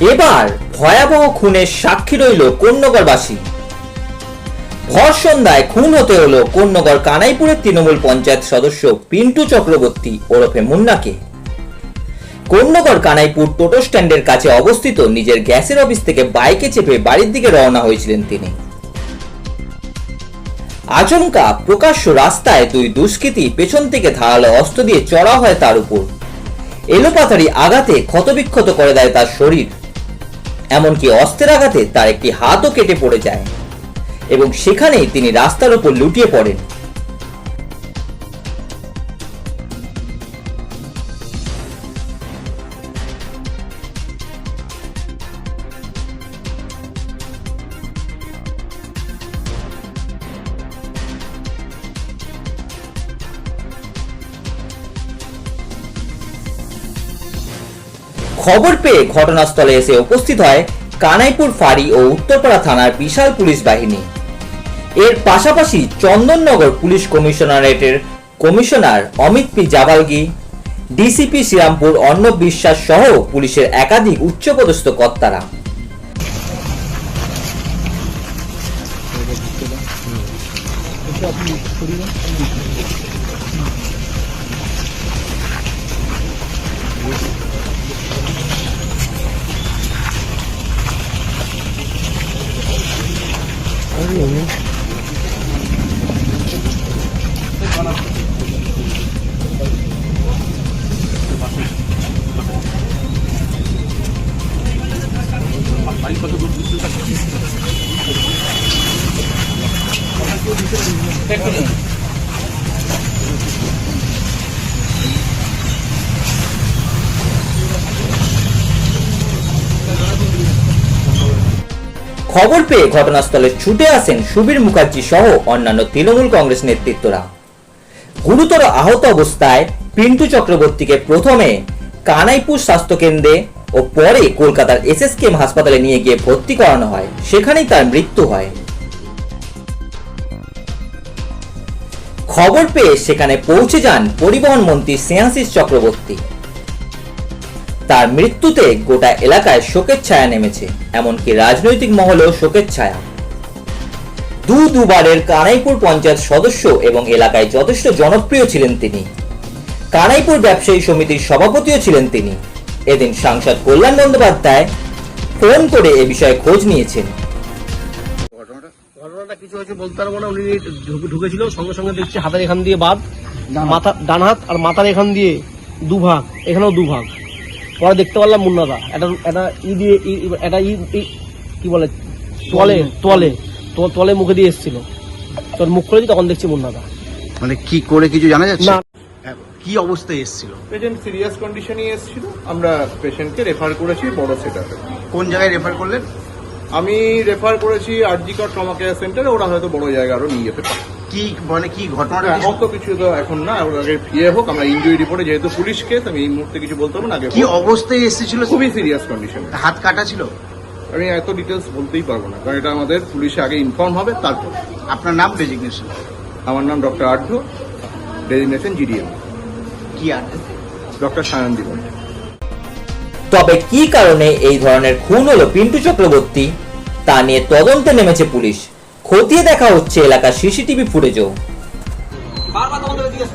এবার ভয়াবহ খুনের সাক্ষী রইল কন্যগরবাসী ভর সন্ধ্যায় খুন হতে হলো কন্যগর কানাইপুরের তৃণমূল পঞ্চায়েত সদস্য পিন্টু চক্রবর্তী ওরফে মুন্নাকে। কন্যগর কানাইপুর টোটো স্ট্যান্ডের কাছে অবস্থিত নিজের গ্যাসের অফিস থেকে বাইকে চেপে বাড়ির দিকে রওনা হয়েছিলেন তিনি। আচমকা প্রকাশ্য রাস্তায় দুই দুষ্কৃতী পেছন থেকে ধারালো অস্ত্র দিয়ে চড়া হয় তার উপর। এলোপাথারি আঘাতে ক্ষতবিক্ষত করে দেয় তার শরীর। এমনকি অস্ত্রের আঘাতে তার একটি হাতও কেটে পড়ে যায়। এবং সেখানেই তিনি রাস্তার উপর লুটিয়ে পড়েন। খবর পেয়ে ঘটনাস্থলে এসে উপস্থিত হয় কানাইপুর ফাঁড়ি ও উত্তরপাড়া থানার বিশাল পুলিশ বাহিনী। এর পাশাপাশি চন্দননগর পুলিশ কমিশনারেটের commissioner Amit P জাবালগি, DCP Serampore Arnab Biswas সহ পুলিশের একাধিক উচ্চপদস্থ কর্তারা। 사람이 없네. 백분은 খবর পেয়ে ঘটনাস্থলে ছুটে আসেন সুবীর মুখার্জি সহ অন্যান্য তৃণমূল কংগ্রেস নেতৃত্বরা। গুরুতর আহত অবস্থায় পিন্টু চক্রবর্তীকে প্রথমে কানাইপুর স্বাস্থ্যকেন্দ্রে ও পরে কলকাতার এস এস এসএসকেএম হাসপাতালে নিয়ে গিয়ে ভর্তি করানো হয়। সেখানেই তার মৃত্যু হয়। খবর পেয়ে সেখানে পৌঁছে যান পরিবহন মন্ত্রী স্নেহাশিস চক্রবর্তী। তার মৃত্যুতে গোটা এলাকায় শোকের ছায়া নেমেছে এমনকি রাজনৈতিক মহলেও শোকের ছায়া। দু দুবারের কানাইপুর পঞ্চায়েত সদস্য এবং এলাকায় যথেষ্ট জনপ্রিয় ছিলেন তিনি। কানাইপুর ব্যবসায়ী সমিতির সভাপতিও ছিলেন তিনি। এদিন সাংসদ কল্যাণ বন্দ্যোপাধ্যায় ফোন করে এ বিষয়ে খোঁজ নিয়েছেন। ঘটনাটা? ঘটনাটা কিছু হয়েছে বলতে পারব না উনি ঢুকেছিল সঙ্গে সঙ্গে দেখছি হাতের এখান দিয়ে বাদ মাথা ডান হাত আর মাথার এখান দিয়ে দুভাগ এখানেও দুভাগ। পরে দেখতে পারলাম মুন্নাদা এটা এটা ই দিয়ে এটা ই কি বলে? তলে তলে তো- তলে মুখে দিয়ে এসেছিল। তোর মুখ খুলেছি তখন দেখছি মুন্নাদা মানে কি করে কিছু জানা যাচ্ছে? না। হ্যাঁ, কি অবস্থায় এসেছিল? পেশেন্ট সিরিয়াস কন্ডিশনে এসেছিল। আমরা পেশেন্টকে রেফার করেছি বড় সেটাতে কোন জায়গায় রেফার করলেন? আমি রেফার করেছি আরজিকর ট্রমা কেয়ার সেন্টারে ওরা হয়তো বড় জায়গা আরও নিয়ে যেতে পারে। কি মানে কি ঘটনাটা এখন তো কিছু তো এখন না ওর আগে ইয়ে হোক আমরা ইঞ্জুরি রিপোর্টে যেহেতু পুলিশ কেস আমি এই মুহূর্তে কিছু বলতে পারব না আগে কি অবস্থায় এসেছিল খুবই সিরিয়াস কন্ডিশন হাত কাটা ছিল? আমি এত ডিটেলস বলতেই পারব না কারণ এটা আমাদের পুলিশে আগে ইনফর্ম হবে তারপর। আপনার নাম ডেজিগনেশন আমার নাম ডক্টর আঢ্য ডেজিগনেশন জিডিএম কি আর ডক্টর সায়ন দিবন তবে কি কারণে এই ধরনের খুন হলো পিন্টু চক্রবর্তী? তা নিয়ে তদন্তে নেমেছে পুলিশ। খতিয়ে দেখা হচ্ছে এলাকার সিসিটিভি ফুটেজও। বারবার তোমাদের জিজ্ঞেস